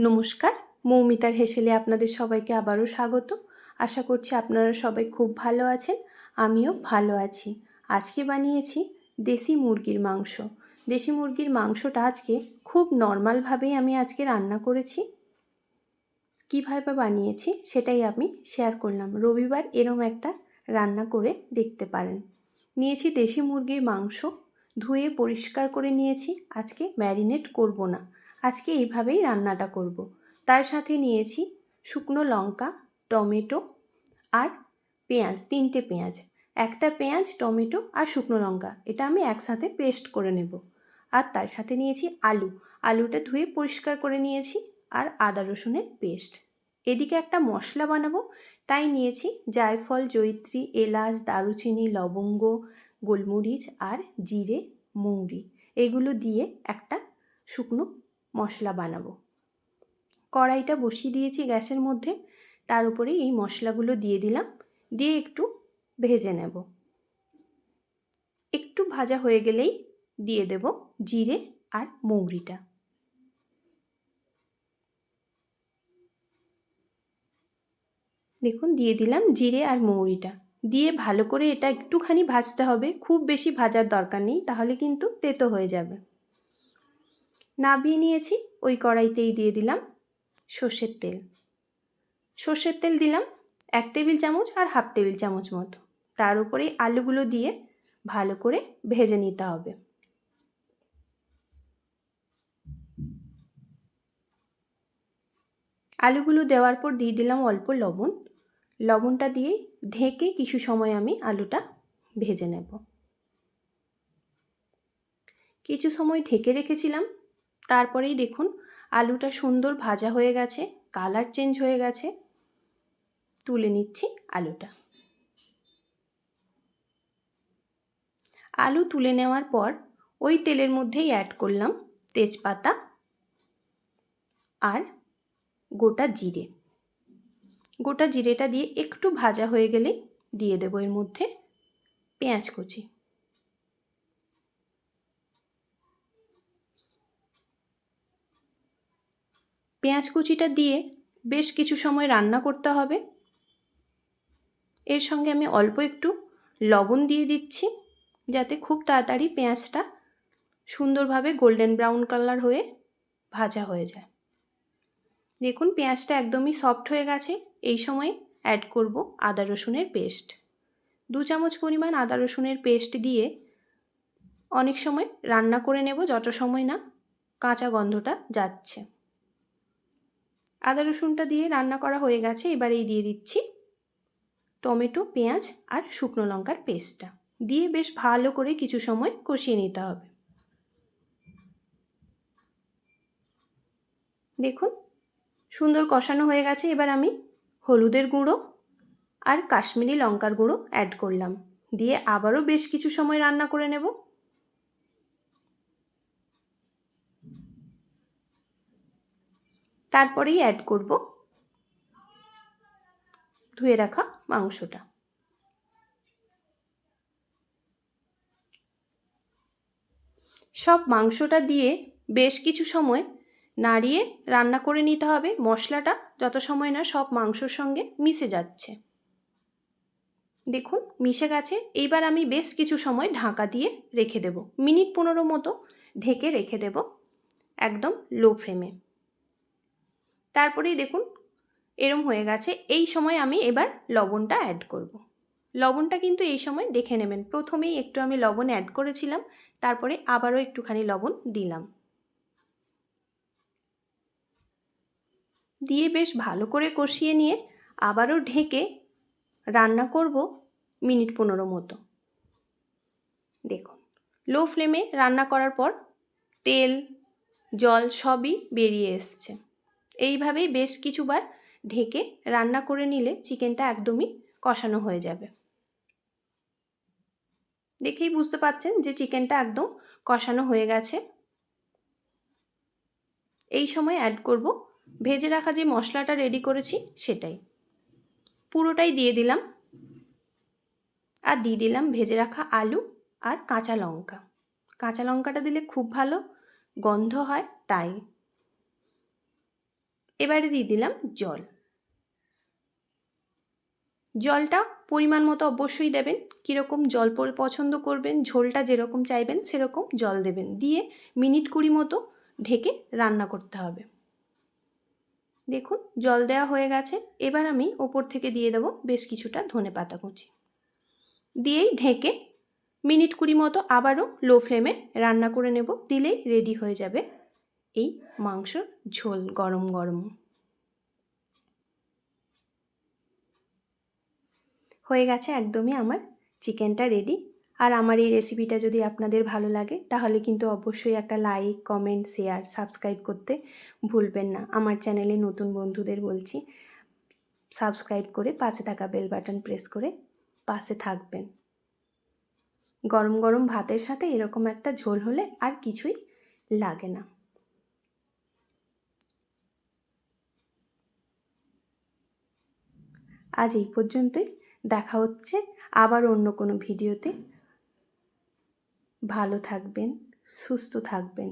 নমস্কার, মৌমিতার হেসেলে আপনাদের সবাইকে আবারও স্বাগত। আশা করছি আপনারা সবাই খুব ভালো আছেন, আমিও ভালো আছি। আজকে বানিয়েছি দেশি মুরগির মাংস। দেশি মুরগির মাংসটা আজকে খুব নর্মালভাবেই আমি আজকে রান্না করেছি। কীভাবে বানিয়েছি সেটাই আমি শেয়ার করলাম। রবিবার এরম একটা রান্না করে দেখতে পারেন। নিয়েছি দেশি মুরগির মাংস, ধুয়ে পরিষ্কার করে নিয়েছি। আজকে ম্যারিনেট করব না। আজকে এইভাবেই রান্নাটা করব। তার সাথে নিয়েছি শুকনো লঙ্কা, টমেটো আর পেঁয়াজ, তিনটে পেঁয়াজ। একটা পেঁয়াজ, টমেটো আর শুকনো লঙ্কা, এটা আমি একসাথে পেস্ট করে নেব। আর তার সাথে নিয়েছি আলু। আলুটা ধুয়ে পরিষ্কার করে নিয়েছি আর আদা রসুনের পেস্ট। এদিকে একটা মশলা বানাবো, তাই নিয়েছি জায়ফল জৈত্রী এলাচ, দারুচিনি, লবঙ্গ, গোলমরিচ আর জিরে, মৌরি। এগুলো দিয়ে একটা শুকনো মশলা বানাবো। কড়াইটা বসিয়ে দিয়েছি গ্যাসের মধ্যে। তার উপরে এই মশলাগুলো দিয়ে দিলাম। দিয়ে একটু ভেজে নেব। একটু ভাজা হয়ে গেলেই দিয়ে দেব জিরে আর মৌরিটা। দেখুন, দিয়ে দিলাম জিরে আর মৌরিটা। দিয়ে ভালো করে এটা একটুখানি ভাজতে হবে। খুব বেশি ভাজার দরকার নেই, তাহলে কিন্তু তেতো হয়ে যাবে। নাবিয়ে নিয়েছি, ওই কড়াইতেই দিয়ে দিলাম সর্ষের তেল। সর্ষের তেল দিলাম এক টেবিল চামচ আর হাফ টেবিল চামচ মতো। তার উপরে আলুগুলো দিয়ে ভালো করে ভেজে নিতে হবে। আলুগুলো দেওয়ার পর দিয়ে দিলাম অল্প লবণ। লবণটা দিয়ে ঢেকে কিছু সময় আমি আলুটা ভেজে নেব। কিছু সময় ঢেকে রেখেছিলাম তারপরেই দেখুন, আলুটা সুন্দর ভাজা হয়ে গেছে, কালার চেঞ্জ হয়ে গেছে। তুলে নিচ্ছি আলুটা। আলু তুলে নেওয়ার পর ওই তেলের মধ্যেই অ্যাড করলাম তেজপাতা আর গোটা জিরে। গোটা জিরেটা দিয়ে একটু ভাজা হয়ে গেলেই দিয়ে দেবো এর মধ্যে পেঁয়াজ কুচি। পেঁয়াজ কুচিটা দিয়ে বেশ কিছু সময় রান্না করতে হবে। এর সঙ্গে আমি অল্প একটু লবণ দিয়ে দিচ্ছি, যাতে খুব তাড়াতাড়ি পেঁয়াজটা সুন্দরভাবে গোল্ডেন ব্রাউন কালার হয়ে ভাজা হয়ে যায়। দেখুন, পেঁয়াজটা একদমই সফট হয়ে গেছে। এই সময় অ্যাড করব আদা রসুনের পেস্ট। দু চামচ পরিমাণ আদা রসুনের পেস্ট দিয়ে অনেক সময় রান্না করে নেব, যত সময় না কাঁচা গন্ধটা যাচ্ছে। আদা রসুনটা দিয়ে রান্না করা হয়ে গেছে, এবারেই দিয়ে দিচ্ছি টমেটো, পেঁয়াজ আর শুকনো লঙ্কার পেস্টটা। দিয়ে বেশ ভালো করে কিছু সময় কষিয়ে নিতে হবে। দেখুন, সুন্দর কষানো হয়ে গেছে, এবার আমি হলুদের গুঁড়ো আর কাশ্মীরি লঙ্কার গুঁড়ো অ্যাড করলাম। দিয়ে আবারও বেশ কিছু সময় রান্না করে নেব। তারপরেই অ্যাড করব। ধুয়ে রাখা মাংসটা। সব মাংসটা দিয়ে বেশ কিছু সময় নাড়িয়ে রান্না করে নিতে হবে। মশলাটা যত সময় না সব মাংসর সঙ্গে মিশে যাচ্ছে। দেখুন, মিশে গেছে। এইবার আমি বেশ কিছু সময় ঢাকা দিয়ে রেখে দেব। মিনিট পনেরো মতো ঢেকে রেখে দেব একদম লো ফ্লেমে তারপরেই দেখুন, এরম হয়ে গেছে। এই সময় আমি এবার লবণটা অ্যাড করব। লবণটা কিন্তু এই সময় দেখে নেবেন। প্রথমেই একটু আমি লবণ অ্যাড করেছিলাম, তারপরে আবারও একটুখানি লবণ দিলাম। দিয়ে বেশ ভালো করে কষিয়ে নিয়ে আবারও ঢেকে রান্না করব মিনিট পনেরো মতো। দেখুন লো ফ্লেমে রান্না করার পর তেল, জল সবই বেরিয়ে এসছে। এইভাবেই বেশ কিছুবার ঢেকে রান্না করে নিলে চিকেনটা একদমই কষানো হয়ে যাবে। দেখেই বুঝতে পাচ্ছেন যে চিকেনটা একদম কষানো হয়ে গেছে। এই সময় অ্যাড করব ভেজে রাখা যে মশলাটা রেডি করেছি সেটাই। পুরোটাই দিয়ে দিলাম। আর দিয়ে দিলাম ভেজে রাখা আলু আর কাঁচা লঙ্কা। কাঁচা লঙ্কাটা দিলে খুব ভালো গন্ধ হয়, তাই এবারে দিয়ে দিলাম জল। জলটা পরিমাণ মতো অবশ্যই দেবেন। কীরকম জল পছন্দ করবেন, ঝোলটা যেরকম চাইবেন সেরকম জল দেবেন। দিয়ে মিনিট কুড়ি মতো ঢেকে রান্না করতে হবে। দেখুন, জল দেওয়া হয়ে গেছে। এবার আমি ওপর থেকে দিয়ে দেবো বেশ কিছুটা ধনে পাতা কুচি। দিয়েই ঢেকে মিনিট কুড়ি মতো আবারও লো ফ্লেমে রান্না করে নেব। দিলেই রেডি হয়ে যাবে। এই মাংসর ঝোল গরম গরম। হয়ে গেছে একদমই আমার চিকেনটা রেডি আর আমার এই রেসিপিটা যদি আপনাদের ভালো লাগে, তাহলে কিন্তু অবশ্যই একটা লাইক কমেন্ট শেয়ার সাবস্ক্রাইব করতে ভুলবেন না। আমার চ্যানেলে নতুন বন্ধুদের বলছি সাবস্ক্রাইব করে পাশে থাকা বেল বাটন প্রেস করে পাশে থাকবেন। গরম গরম ভাতের সাথে এরকম একটা ঝোল হলে আর কিছুই লাগে না। আজ এই পর্যন্তই। দেখা হচ্ছে আবার অন্য কোনো ভিডিওতে। ভালো থাকবেন সুস্থ থাকবেন।